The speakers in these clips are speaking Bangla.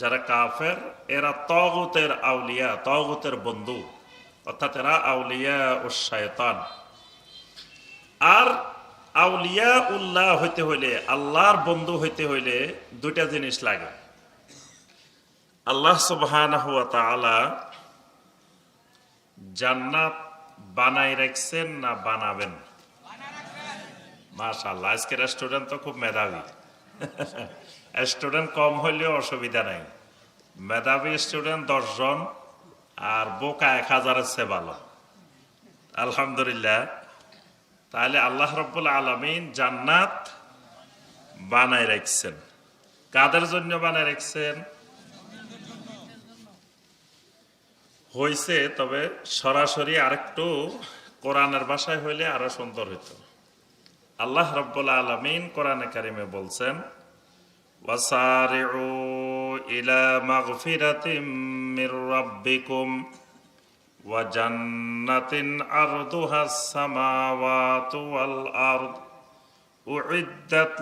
যারা কাফের, এরা তগুতের আউলিয়া, তগতের বন্ধু। অর্থাৎ এরা আউলিয়া ও আর আউলিয়া উল্লাহ হইতে হইলে, আল্লাহর বন্ধু হইতে হইলে দুইটা জিনিস লাগে। আল্লাহ সুবহান জান্নাত বানাই রাখছেন না বানাবেন? মাশাআল্লাহ, আজকের স্টুডেন্ট তো খুব মেধাবী। স্টুডেন্ট কম হইলেও অসুবিধা নাই। মেধাবী স্টুডেন্ট দশজন আর বোকা এক হাজারের চেয়ে ভালো। আলহামদুলিল্লাহ। তাহলে আল্লাহ রব্বুল আলমিন জান্নাত বানাই রাখছেন। কাদের জন্য বানাই রাখছেন? হয়েছে তবে সরাসরি আরেকটু কোরআনের ভাষায় হইলে আরও সুন্দর হইতো। আল্লাহ রব্বুল আলমিন কোরআনে কারিমে বলছেন وسارعوا إلى مغفرة من ربكم وجنة عرضها السماوات والأرض أعدت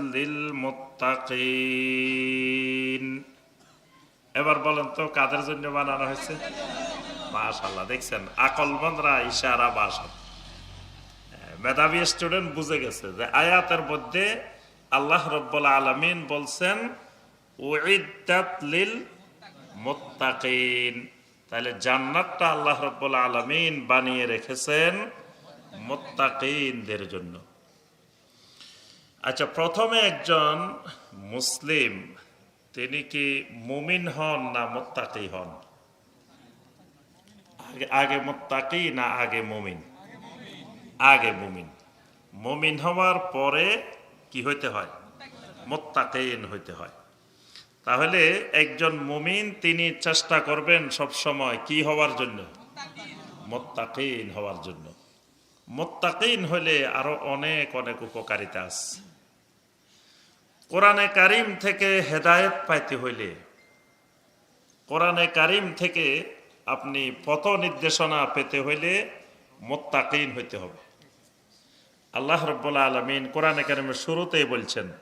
للمتقين এবার বলেন তো কাদের জন্য বানানো হয়েছে মাশাল্লাহ দেখছেন আকলবন্দরা ইশারা বাসা মেধাবী স্টুডেন্ট বুঝে গেছে যে আয়াতের মধ্যে আল্লাহ রব্বুল আলমিন বলছেন তাহলে জান্নাতটা আল্লাহ রব্বুল আলমিন বানিয়ে রেখেছেন মুত্তাকিনদের জন্য। আচ্ছা প্রথমে একজন মুসলিম, তিনি কি মুমিন হন না মোত্তাকি হন? আগে মোত্তাকি না আগে মুমিন? আগে মুমিন। মুমিন হওয়ার পরে কি হইতে হয়? মোত্তাকিন হইতে হয়। তাহলে একজন মুমিন, তিনি চেষ্টা করবেন সব সময় কি হওয়ার জন্য? মোত্তাকিন হওয়ার জন্য। মোত্তাকিন হলে আরও অনেক অনেক উপকারিতা আছে। কোরআনে কারিম থেকে হেদায়েত পাইতে হইলে, কোরআনে কারিম থেকে আপনি পথ নির্দেশনা পেতে হইলে মোত্তাকিন হইতে হবে। আল্লাহ রব্বুল্লা আলমিন কোরআনে কারিমের শুরুতেই বলছেন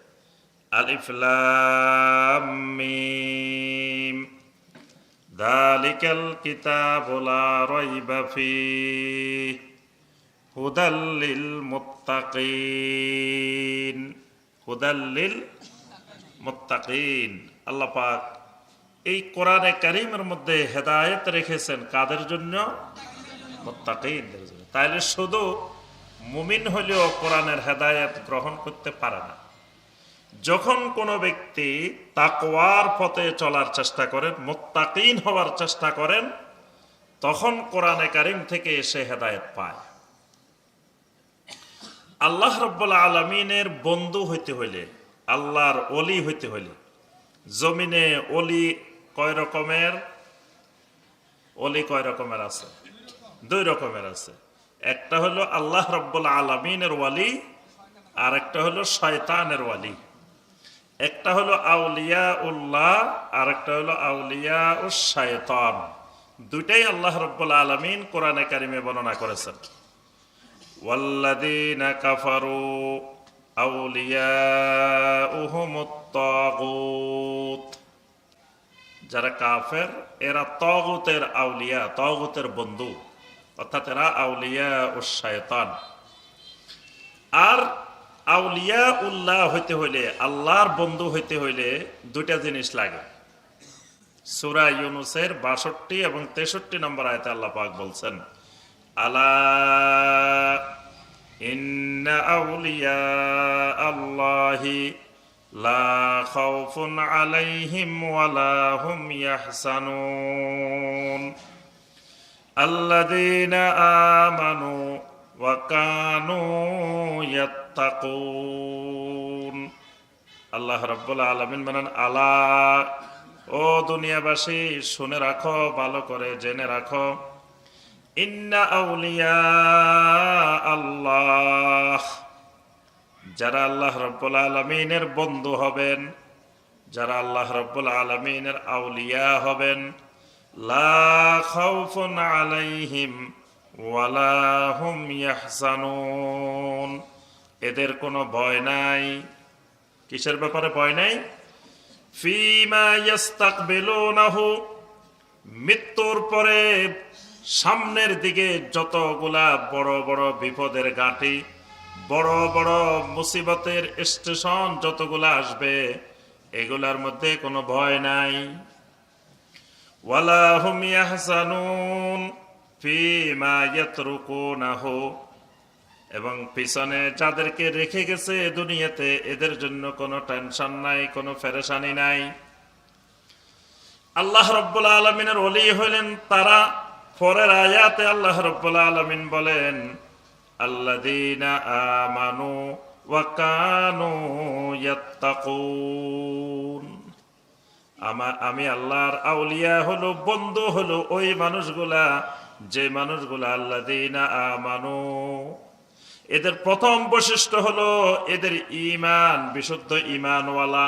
আলিফলাম দালিকাল কিতাব লা রাইবা ফিহ হুদাল্লিল মুত্তাকিন হুদাল্লিল মুত্তাকিন। আল্লাহ পাক এই কোরআনে কারিমের মধ্যে হেদায়েত রেখেছেন কাদের জন্য? মুত্তাকিনদের জন্য। তাইলে শুধু মুমিন হলেও কোরআনের হেদায়েত গ্রহণ করতে পারে না। যখন কোনো ব্যক্তি তাকওয়ার পথে চলার চেষ্টা করেন, মোত্তাকিন হওয়ার চেষ্টা করেন, তখন কোরআনে কারিম থেকে এসে হেদায়েত পায়। আল্লাহ রব্বুল আলমিনের বন্ধু হইতে হইলে, আল্লাহর অলি হইতে হইলে, জমিনে অলি কয় রকমের? অলি কয় রকমের আছে? দুই রকমের আছে। একটা হলো আল্লাহ রব্বুল আলমিনের ওয়ালি আর একটা হলো শয়তানের ওয়ালি একটা হলো আউলিয়া উল্লাহ আর একটা হলো আউলিয়া ও শয়তান দুইটাই আল্লাহ রব্বুল আলমিন কোরআনে কারিমে বর্ণনা করেছেন والذين كفروا أولياؤهم الطاغوت যারা কাফের এরা তগুতের আউলিয়া তগুতের বন্ধু অর্থাৎ এরা আউলিয়া ও শায়তান। আর আউলিয়া উল্লাহ হইতে হইলে, আল্লাহর বন্ধু হইতে হইলে দুইটা জিনিস লাগে। সুরা ইউনুসের বাষট্টি এবং তেষট্টি নম্বর আয়তে আল্লাহ পাক বলছেন, আলা ইন্ন আউলিয়া আল্লাহি লা আলাইহিম হুম ওয়া কানু ইয়াত্তাকুন আল্লাহ রাব্বুল আলামিন বলেন, আলা, ও দুনিয়াবাসী, শুনে রাখো, ভালো করে জেনে রাখো। ইন্না আউলিয়া আল্লাহ, যারা আল্লাহ রব্বুল আলমিনের বন্ধু হবেন, যারা আল্লাহ রব্বুল আলমিনের আউলিয়া হবেন এদের কোনো ভয় নাই। কিসের ব্যাপারে ভয় নাই? মৃত্যুর পরে সামনের দিকে যতগুলা বড় বড় বিপদের গাঁটি বড় বড় মুসিবতের স্টেশন যতগুলা আসবে, এগুলার মধ্যে কোনো ভয় নাই। ওয়ালা হুম ইয়াহজানুন ফিমা ইয়াতরুকুনাহু এবং পিছনে যাদেরকে রেখে গেছে দুনিয়াতে, এদের জন্য কোনো টেনশন নাই, কোনো ফেরেশানি নাই। আল্লাহ রব্বুল আলমিনের অলি হইলেন তারা। পরের আয়াতে আল্লাহ রব্বুল আলমিন বলেন আল্লাদিনা আমানু ওয়াকানু ইয়াত্তাকুন। আমা, আমি আল্লাহর আউলিয়া হলো, বন্ধু হলো ওই মানুষগুলা, যে মানুষগুলা আল্লাদিনা আমানু। এদের প্রথম বৈশিষ্ট্য হলো এদের ইমান বিশুদ্ধ ইমানওয়ালা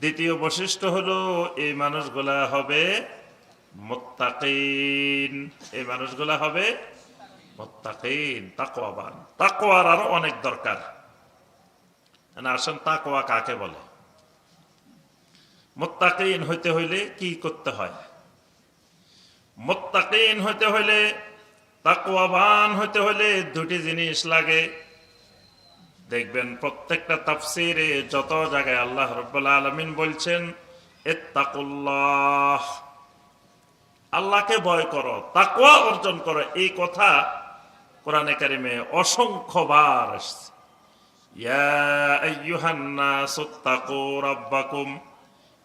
দ্বিতীয় বৈশিষ্ট্য হলো, এই মানুষগুলা হবে এই মানুষগুলা হবে মুত্তাকিন, তাকওয়াবান। তাকওয়ার আরও অনেক দরকার। আসেন তাকওয়া কাকে বলে? মুত্তাকিন হইতে হইলে কি করতে হয়? মুত্তাকিন হইতে হইলে, তাকওয়াবান হইতে হইলে দুটি জিনিস লাগে। দেখবেন প্রত্যেকটা তাফসিরে যত জায়গায় আল্লাহ রব্বুল আলমিন বলছেন এত্তাকুল্লাহ আল্লাহকে ভয় করো, তাকওয়া অর্জন করো। এই কথা কোরআনে কারিমে অসংখ্যবার আসছে ইয়া আইয়ুহান নাসু তাকু রাব্বাকুম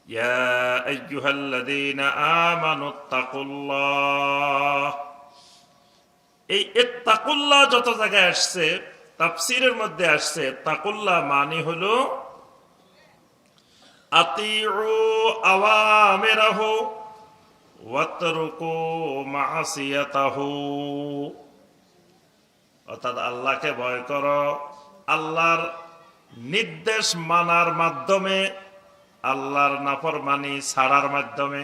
ইয়া আইয়ুহাল্লাযীনা আমানু তাকুল্লাহ এই এত্তাকুল্লাহ যত জায়গায় আসছে, তাফসিরের মধ্যে আসছে, তাকুল্লাহ মানে হলো আতিউ আওয়ামিরাহু ওয়াতরুকু মাসিয়াতাহু। অর্থাৎ আল্লাহকে ভয় করো, আল্লাহর নির্দেশ মানার মাধ্যমে, আল্লাহর নাফরমানি ছাড়ার মাধ্যমে,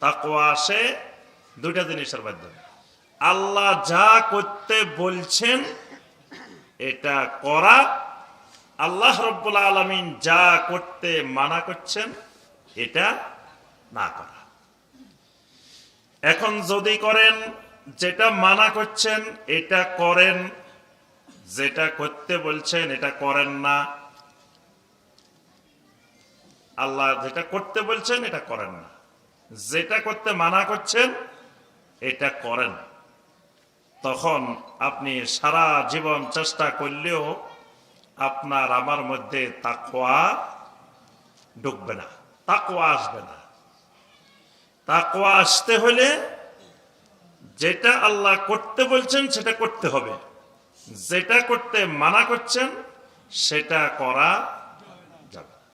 তাকওয়া আসে দুইটা জিনিসের মাধ্যমে। আল্লাহ যা করতে বলছেন, এটা করা, আল্লাহ রব্বুল আলমিন যা করতে মানা করছেন, এটা না করা। এখন যদি করেন, যেটা মানা করছেন, এটা করেন যেটা করতে বলছেন, এটা করেন না। আল্লাহ যেটা করতে বলছেন, এটা করেন না। যেটা করতে মানা করছেন, এটা করেন। তখন আপনি সারা জীবন চেষ্টা করলেও আপনার আমার মধ্যে তাকোয়া ঢুকবে না তাকোয়া আসবে না। তাকোয়া আসতে হলে যেটা আল্লাহ করতে বলছেন, সেটা করতে হবে। যেটা করতে মানা করছেন সেটা করা